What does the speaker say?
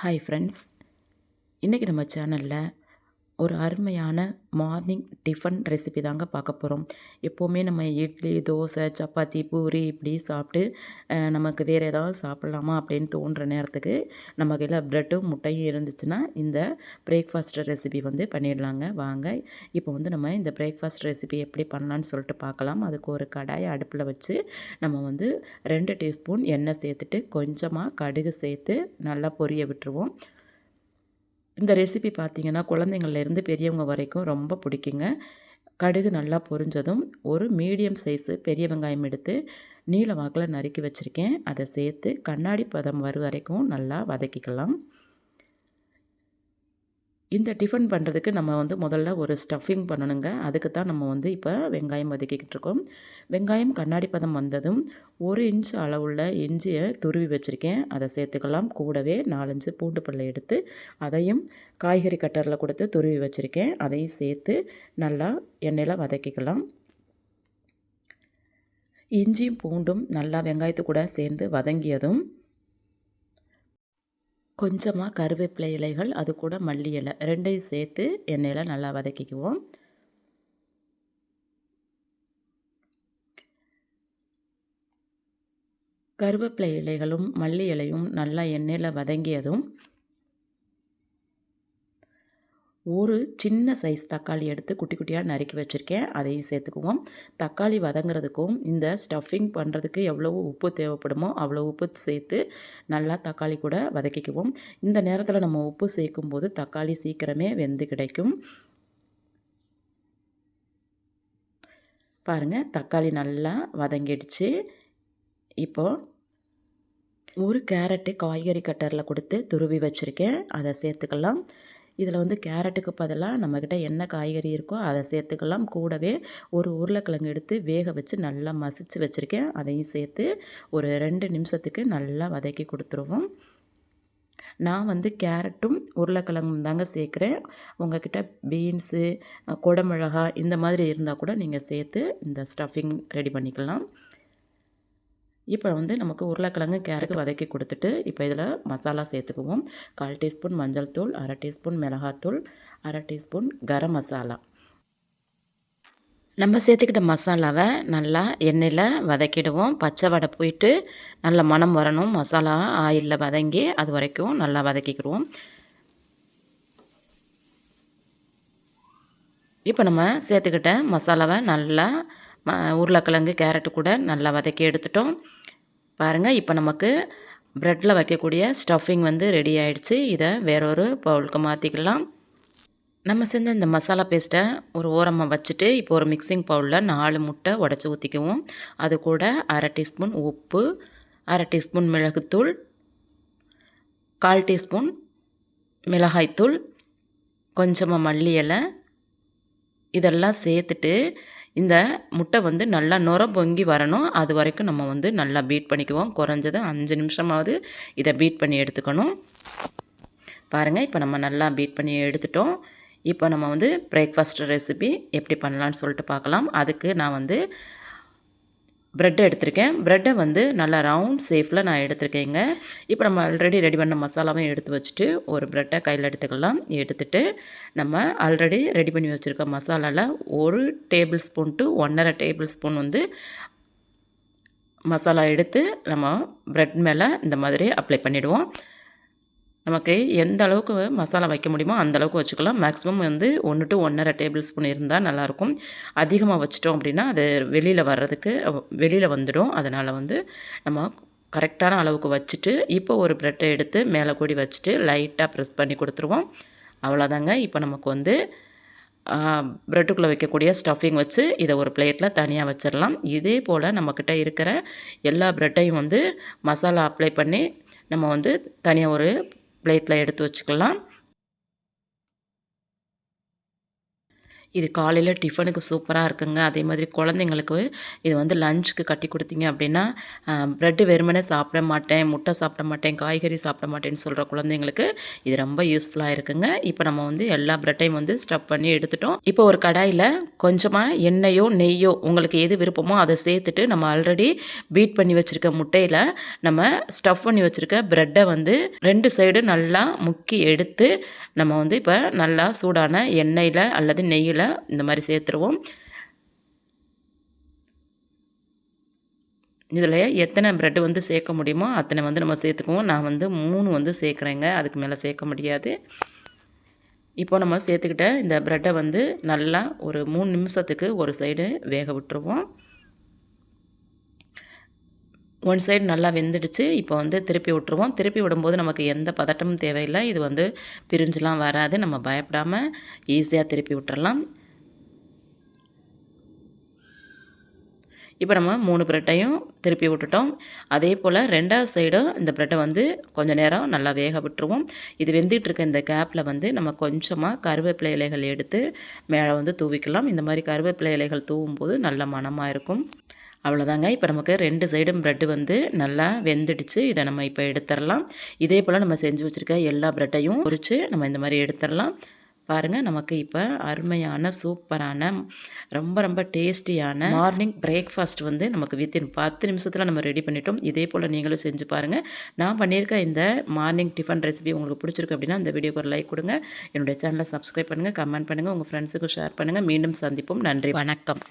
Hi friends இன்றைக்கி நம்ம சேனலில் ஒரு அருமையான மார்னிங் டிஃபன் ரெசிபி தாங்க பார்க்க போகிறோம் எப்போவுமே நம்ம இட்லி தோசை சப்பாத்தி பூரி இப்படி சாப்பிட்டு நமக்கு வேறு ஏதாவது சாப்பிட்லாமா அப்படின்னு தோன்ற நேரத்துக்கு நம்ம கையில் ப்ரெட்டும் முட்டையும் இருந்துச்சுன்னா இந்த பிரேக்ஃபாஸ்ட் ரெசிபி வந்து பண்ணிடலாங்க. வாங்க இப்போ வந்து நம்ம இந்த பிரேக்ஃபாஸ்ட் ரெசிபி எப்படி பண்ணலான்னு சொல்லிட்டு பார்க்கலாம். அதுக்கு ஒரு கடாயை அடுப்பில் வச்சு நம்ம வந்து ரெண்டு டீஸ்பூன் எண்ணெய் சேர்த்துட்டு கொஞ்சமாக கடுகு சேர்த்து நல்லா பொரிய விட்டுருவோம். இந்த ரெசிபி பார்த்தீங்கன்னா குழந்தைங்கள்லேருந்து பெரியவங்க வரைக்கும் ரொம்ப பிடிக்குங்க. கடுகு நல்லா பொரிஞ்சதும் ஒரு மீடியம் சைஸு பெரிய வெங்காயம் எடுத்து நீல வாக்கில் நறுக்கி வச்சுருக்கேன். அதை சேர்த்து கண்ணாடி பதம் வரும் வரைக்கும் நல்லா வதக்கிக்கலாம். இந்த டிஃபன் பண்ணுறதுக்கு நம்ம வந்து முதல்ல ஒரு ஸ்டஃபிங் பண்ணணுங்க. அதுக்கு தான் நம்ம வந்து இப்போ வெங்காயம் வதக்கிக்கிட்டு இருக்கோம். வெங்காயம் கண்ணாடி பதம் வந்ததும் ஒரு இன்ச் அளவுள்ள இஞ்சியை துருவி வச்சுருக்கேன். அதை சேர்த்துக்கலாம். கூடவே நாலஞ்சு பூண்டு பல்லை எடுத்து அதையும் காய்கறி கட்டரில் கொடுத்து துருவி வச்சுருக்கேன். அதையும் சேர்த்து நல்லா எண்ணெயில் வதக்கிக்கலாம். இஞ்சியும் பூண்டும் நல்லா வெங்காயத்து கூட சேர்ந்து வதங்கியதும் கொஞ்சமாக கருவேப்பிலை இலைகள் அது கூட மல்லி இலை. ரெண்டையும் சேர்த்து எண்ணெயில் நல்லா வதக்கிக்குவோம். கருவேப்பிலை இலைகளும் மல்லி இலையும் நல்லா எண்ணெயில் வதங்கியதும் ஒரு சின்ன சைஸ் தக்காளி எடுத்து குட்டி குட்டியாக நறுக்கி வச்சுருக்கேன். அதையும் சேர்த்துக்குவோம். தக்காளி வதங்குறதுக்கும் இந்த ஸ்டஃபிங் பண்ணுறதுக்கு எவ்வளோ உப்பு தேவைப்படுமோ அவ்வளோ உப்பு சேர்த்து நல்லா தக்காளி கூட வதக்கிக்குவோம். இந்த நேரத்தில் நம்ம உப்பு சேர்க்கும்போது தக்காளி சீக்கிரமே வெந்து கிடைக்கும். பாருங்கள் தக்காளி நல்லா வதங்கிடுச்சு. இப்போது ஒரு கேரட்டு காய்கறி கட்டரில் கொடுத்து துருவி வச்சுருக்கேன். அதை சேர்த்துக்கலாம். இதில் வந்து கேரட்டுக்கு பதிலாக நம்மக்கிட்ட என்ன காய்கறி இருக்கோ அதை சேர்த்துக்கலாம். கூடவே ஒரு உருளைக்கிழங்கு எடுத்து வேக வச்சு நல்லா மசிச்சு வச்சுருக்கேன். அதையும் சேர்த்து ஒரு ரெண்டு நிமிஷத்துக்கு நல்லா வதக்கி கொடுத்துருவோம். நான் வந்து கேரட்டும் உருளைக்கிழங்கும் தாங்க சேர்க்குறேன். உங்ககிட்ட பீன்ஸு குடமிளகா இந்த மாதிரி இருந்தால் கூட நீங்கள் சேர்த்து இந்த ஸ்டஃபிங் ரெடி பண்ணிக்கலாம். இப்போ வந்து நமக்கு உருளைக்கிழங்கு கேரட்டு வதக்கி கொடுத்துட்டு இப்போ இதில் மசாலா சேர்த்துக்குவோம். கால் டீஸ்பூன் மஞ்சள் தூள் அரை டீஸ்பூன் மிளகாத்தூள் அரை டீஸ்பூன் கரம் மசாலா. நம்ம சேர்த்துக்கிட்ட மசாலாவை நல்லா எண்ணெயில் வதக்கிடுவோம். பச்சை வடை போயிட்டு நல்ல மணம் வரணும். மசாலா ஆயிலில் வதங்கி அது வரைக்கும் நல்லா வதக்கிக்கிடுவோம். இப்போ நம்ம சேர்த்துக்கிட்ட மசாலாவை நல்லா ம உருளைக்கிழங்கு கேரட்டு கூட நல்லா வதக்கி எடுத்துட்டோம். பாருங்கள் இப்போ நமக்கு ப்ரெட்டில் வைக்கக்கூடிய ஸ்டஃபிங் வந்து ரெடி ஆயிடுச்சு. இதை வேறொரு பவுலுக்கு மாற்றிக்கலாம் நம்ம செஞ்ச இந்த மசாலா பேஸ்ட்டை ஒரு ஓரமாக வச்சுட்டு இப்போ ஒரு மிக்சிங் பவுலில் நாலு முட்டை உடச்சி ஊற்றிக்குவோம் அது கூட அரை டீஸ்பூன் உப்பு அரை டீஸ்பூன் மிளகுத்தூள் கால் டீஸ்பூன் மிளகாய்த்தூள் கொஞ்சமாக மல்லி இலை இதெல்லாம் சேர்த்துட்டு இந்த முட்டை வந்து நல்லா நுர பொங்கி வரணும். அது வரைக்கும் நம்ம வந்து நல்லா பீட் பண்ணிக்குவோம். குறைஞ்சது அஞ்சு நிமிஷமாவது இதை பீட் பண்ணி எடுத்துக்கணும். பாருங்கள் இப்போ நம்ம நல்லா பீட் பண்ணி எடுத்துட்டோம். இப்போ நம்ம வந்து பிரேக்ஃபாஸ்ட் ரெசிபி எப்படி பண்ணலான்னு சொல்லிட்டு பார்க்கலாம். அதுக்கு நான் வந்து ப்ரெட் எடுத்திருக்கேன். ப்ரெட்டை வந்து நல்லா ரவுண்ட் ஷேஃபில் நான் எடுத்திருக்கேங்க. இப்போ நம்ம ஆல்ரெடி ரெடி பண்ண மசாலாவையும் எடுத்து வச்சுட்டு ஒரு ப்ரெட்டை கையில் எடுத்துக்கலாம். எடுத்துட்டு நம்ம ஆல்ரெடி ரெடி பண்ணி வச்சுருக்க மசாலாவில் ஒரு டேபிள் ஸ்பூன் டு ஒன்றரை டேபிள் ஸ்பூன் வந்து மசாலா எடுத்து நம்ம ப்ரெட் மேலே இந்த மாதிரி அப்ளை பண்ணிவிடுவோம் நமக்கு எந்த அளவுக்கு மசாலா வைக்க முடியுமோ அந்த அளவுக்கு வச்சுக்கலாம். மேக்ஸிமம் வந்து ஒன்று டு ஒன்றரை டேபிள் ஸ்பூன் இருந்தால் நல்லாயிருக்கும். அதிகமாக வச்சிட்டோம் அப்படின்னா அது வெளியில் வர்றதுக்கு வெளியில் வந்துடும். அதனால் வந்து நம்ம கரெக்டான அளவுக்கு வச்சுட்டு இப்போ ஒரு ப்ரெட்டை எடுத்து மேலே கூடி வச்சுட்டு லைட்டாக ப்ரெஸ் பண்ணி கொடுத்துருவோம். அவ்வளோதாங்க இப்போ நமக்கு வந்து ப்ரெட்டுக்குள்ளே வைக்கக்கூடிய ஸ்டஃபிங் வச்சு இதை ஒரு பிளேட்டில் தனியாக வச்சிடலாம். இதே போல் நம்மக்கிட்ட இருக்கிற எல்லா ப்ரெட்டையும் வந்து மசாலா அப்ளை பண்ணி நம்ம வந்து தனியாக ஒரு பிளேட்டில் எடுத்து வச்சுக்கலாம். இது காலையில் டிஃபனுக்கு சூப்பராக இருக்குங்க. அதே மாதிரி குழந்தைங்களுக்கு இது வந்து லஞ்சுக்கு கட்டி கொடுத்தீங்க அப்படின்னா ப்ரெட்டு வெறுமனே சாப்பிட மாட்டேன் முட்டை சாப்பிட மாட்டேன் காய்கறி சாப்பிட மாட்டேன்னு சொல்கிற குழந்தைங்களுக்கு இது ரொம்ப யூஸ்ஃபுல்லாக இருக்குங்க. இப்போ நம்ம வந்து எல்லா ப்ரெட்டையும் வந்து ஸ்டஃப் பண்ணி எடுத்துட்டோம். இப்போ ஒரு கடாயில் கொஞ்சமாக எண்ணெயோ நெய்யோ உங்களுக்கு எது விருப்பமோ அதை சேர்த்துட்டு நம்ம ஆல்ரெடி பீட் பண்ணி வச்சுருக்க முட்டையில் நம்ம ஸ்டஃப் பண்ணி வச்சுருக்க ப்ரெட்டை வந்து ரெண்டு சைடு நல்லா முக்கி எடுத்து நம்ம வந்து இப்போ நல்லா சூடான எண்ணெயில் அல்லது நெய்யில் இந்த மாதிரி சேர்த்துருவோம். இதில் எத்தனை ப்ரெட்டு வந்து சேர்க்க முடியுமோ அத்தனை வந்து நம்ம சேர்த்துக்குவோம். நான் வந்து மூணு வந்து சேர்க்குறேங்க. அதுக்கு மேலே சேர்க்க முடியாது. இப்போ நம்ம சேர்த்துக்கிட்ட இந்த ப்ரெட்டை வந்து நல்லா ஒரு மூணு நிமிஷத்துக்கு ஒரு சைடு வேக விட்டுருவோம். ஒன் சைடு நல்லா வெந்துடுச்சு. இப்போ வந்து திருப்பி விட்டுருவோம். திருப்பி விடும்போது நமக்கு எந்த பதட்டமும் தேவையில்லை. இது வந்து பிரிஞ்சுலாம் வராது. நம்ம பயப்படாமல் ஈஸியாக திருப்பி விட்டுறலாம். இப்போ நம்ம மூணு ப்ரெட்டையும் திருப்பி விட்டுட்டோம். அதே போல் ரெண்டாவது சைடும் இந்த ப்ரெட்டை வந்து கொஞ்சம் நேரம் நல்லா வேக விட்டுருவோம். இது வெந்திட்டுருக்க இந்த கேப்பில் வந்து நம்ம கொஞ்சமாக கருவேப்பிலை இலைகள் எடுத்து மேலே வந்து தூவிக்கலாம். இந்த மாதிரி கருவேப்பிலை இலைகள் தூவும் போது நல்ல மணமாக இருக்கும். அவ்வளோதாங்க. இப்போ நமக்கு ரெண்டு சைடும் ப்ரெட்டு வந்து நல்லா வெந்துடுச்சு. இதை நம்ம இப்போ எடுத்துடலாம். இதே போல் நம்ம செஞ்சு வச்சுருக்க எல்லா ப்ரெட்டையும் பொறிச்சு நம்ம இந்த மாதிரி எடுத்துடலாம். பாருங்கள் நமக்கு இப்போ அருமையான சூப்பரான ரொம்ப ரொம்ப டேஸ்டியான மார்னிங் பிரேக்ஃபாஸ்ட் வந்து நமக்கு வித்தின் பத்து நிமிஷத்தில் நம்ம ரெடி பண்ணிட்டோம். இதே போல் நீங்களும் செஞ்சு பாருங்கள் நான் பண்ணியிருக்க இந்த மார்னிங் டிஃபன் ரெசிபி உங்களுக்கு பிடிச்சிருக்கு அப்படின்னா இந்த வீடியோக்கு ஒரு லைக் கொடுங்க. என்னுடைய சேனலை சப்ஸ்கிரைப் பண்ணுங்கள் கமெண்ட் பண்ணுங்கள் உங்கள் ஃப்ரெண்ட்ஸுக்கு ஷேர் பண்ணுங்கள் மீண்டும் சந்திப்போம். நன்றி வணக்கம்.